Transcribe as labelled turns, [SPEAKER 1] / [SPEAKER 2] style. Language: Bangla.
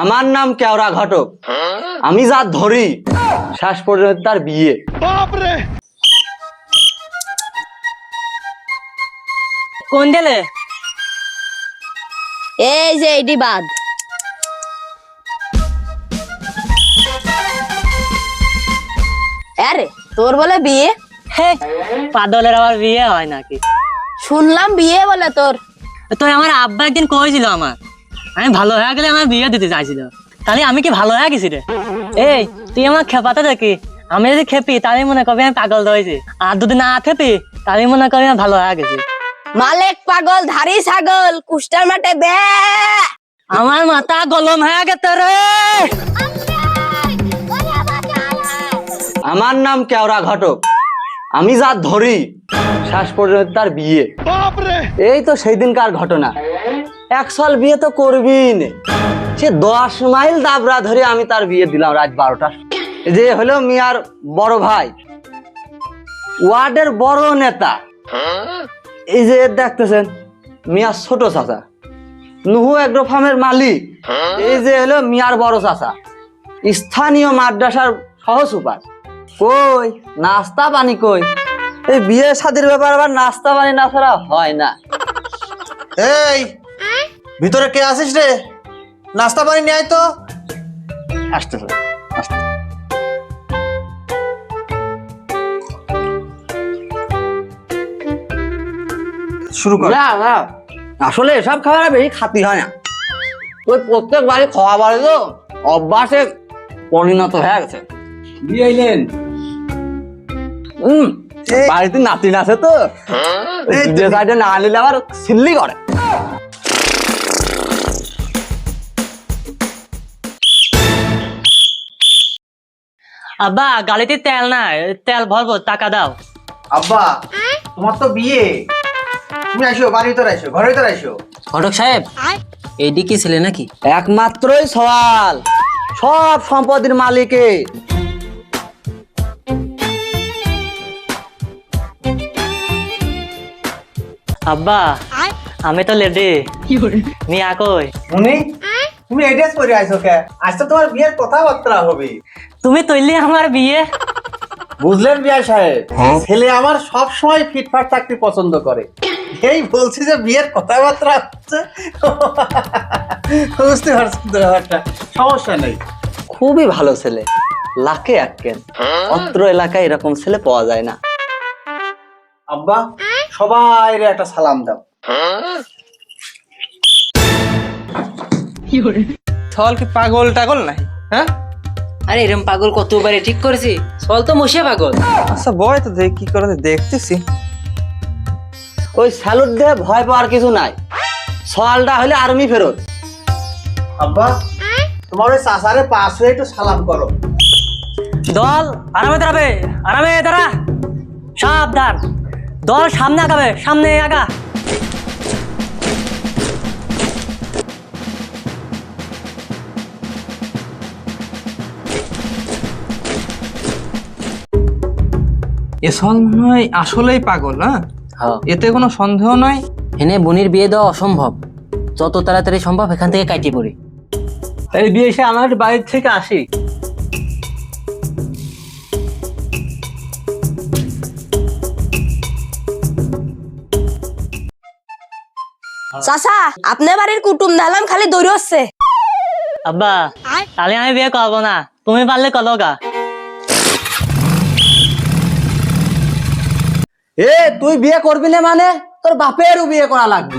[SPEAKER 1] আমার নাম কেওড়া ঘটক। আমি যা ধরি শেষ পর্যন্ত তার বিয়ে।
[SPEAKER 2] কোন দিলে
[SPEAKER 3] এই যে এটি বাদ। আরে তোর বলে বিয়ে?
[SPEAKER 2] হে পাদলের আবার বিয়ে হয় নাকি?
[SPEAKER 3] শুনলাম বিয়ে বলে তোর।
[SPEAKER 2] তো আমার আব্বা একদিন কয়েছিল আমার আমি ভালো হয়ে গেলে আমার বিয়ে দিতে চাইছিল। তাহলে আমি কি ভালো হয়ে গেছি রে? এই তুই আমার খেপাতে দেখি। আমি যদি খেপি তাহলে মনে করবি আমি পাগল হয়েছি আর যদি না খেপি তাহলে মনে করবি আমি ভালো হয়ে গেছি।
[SPEAKER 3] মালেক পাগল ধারি ছাগল কুষ্টার মাঠে বে।
[SPEAKER 2] আমার মাথা গলম হয়ে গেছে রে।
[SPEAKER 1] আমার নাম কেওড়া ঘটক। আমি যা ধরি শেষ পর্যন্ত তার বিয়ে। এই তো সেই দিনকার ঘটনা। এক সাল বিয়ে তো করবি সে দশ মাইল দাবরা ধরে আমি তার বিয়ে দিলাম রাত বারোটা যে হলো মিয়ার বড় ভাই। ওয়ার্ডের বড় নেতা। এই যে দেখতেছেন, মিয়ার ছোট চাচা। নুহু এগ্রো মালিক। এই যে হলো মিয়ার বড় চাচা। স্থানীয় মাদ্রাসার সহ সুপার কই, নাস্তা পানি কই? এই বিয়ে শাদির ব্যাপার আবার নাস্তা পানি না ছাড়া হয় না।
[SPEAKER 4] এই ভিতরে কে আসিস রে? নাস্তা পানি নিয়ে আয় তো।
[SPEAKER 1] আসতে
[SPEAKER 4] শুরু কর।
[SPEAKER 1] না না। আসলে এসব খাবার বেশি খাতি হয় না। ওই প্রত্যেক বাড়ি খাওয়া বাড়ি তো অভ্যাসে পরিণত হয়ে গেছে। দিয়ে হম বাড়িতে নাতিন আছে তো। যে সাইডে না নিলে আবার সিল্লি করে।
[SPEAKER 2] আব্বা গাড়িতে তেল নাই তেল ভরবো টাকা দাও।
[SPEAKER 4] আব্বা তোমার তো বিয়ে। তুমি আইসো বাড়ির ভিতরে আইসো ঘরের ভিতরে আইসো।
[SPEAKER 5] ঘটক সাহেব এইটি কি ছেলে নাকি?
[SPEAKER 1] একমাত্রই সওয়াল সব সম্পদের মালিকে।
[SPEAKER 2] আব্বা আমি তো লেডি। মিয়া কই?
[SPEAKER 4] উনি? তুমি এড্রেস করে আইসো কে? আজ তো তোমার বিয়ের কথাবার্তা হবে।
[SPEAKER 2] তুমি তৈলি আমার বিয়ে।
[SPEAKER 4] বুঝলেন বিয়া সাহেব? ছেলে আমার সব সময় ফিটফাট চাকরি পছন্দ করে। এই বলছি যে বিয়ের কথাবার্তা হচ্ছে। বুঝতে পারছেন তো ব্যাপারটা? সমস্যা নেই।
[SPEAKER 1] খুবই ভালো ছেলে। লাখে এককেন। অত্র এলাকায় এরকম ছেলে পাওয়া যায় না।
[SPEAKER 4] আব্বা সবাই একটা সালাম দাও।
[SPEAKER 5] কি পাগল টাগল নাই? হ্যাঁ? আরে এরম পাগল কতবারে ঠিক করেছি? তো মশে পাগল।
[SPEAKER 6] আচ্ছা বয় তো দেখ কি করে দেখতেছি।
[SPEAKER 1] ওই স্যালুট দিয়ে ভয় পাওয়ার কিছু নাই। হলে আর্মি ফেরত।
[SPEAKER 4] আব্বা তোমার ওই চাষারে পাশ হয়ে একটু সালাম করো।
[SPEAKER 2] দল আরামে দাঁড়াবে আরামে দাঁড়া। সাবধান। দল সামনে আগাবে সামনে আগা।
[SPEAKER 6] এ আসলেই পাগল হ্যাঁ?
[SPEAKER 5] হ্যাঁ।
[SPEAKER 6] এতে কোনো সন্দেহ নাই?
[SPEAKER 5] এনে বোনের বিয়ে দেওয়া অসম্ভব। যত তাড়াতাড়ি সম্ভব এখান থেকে কাটিয়ে পড়ি।
[SPEAKER 1] এই বিয়ে এসে আমার বাড়ি থেকে আসি।
[SPEAKER 3] চাচা আপনার বাড়ির কুটুম দেখলাম খালি দৌড় হচ্ছে
[SPEAKER 2] আব্বা তাহলে আমি বিয়ে করব না। তুমি পারলে গা
[SPEAKER 1] এ তুই বিয়ে করবি না মানে? তোর বাপেরও বিয়ে করা লাগবে।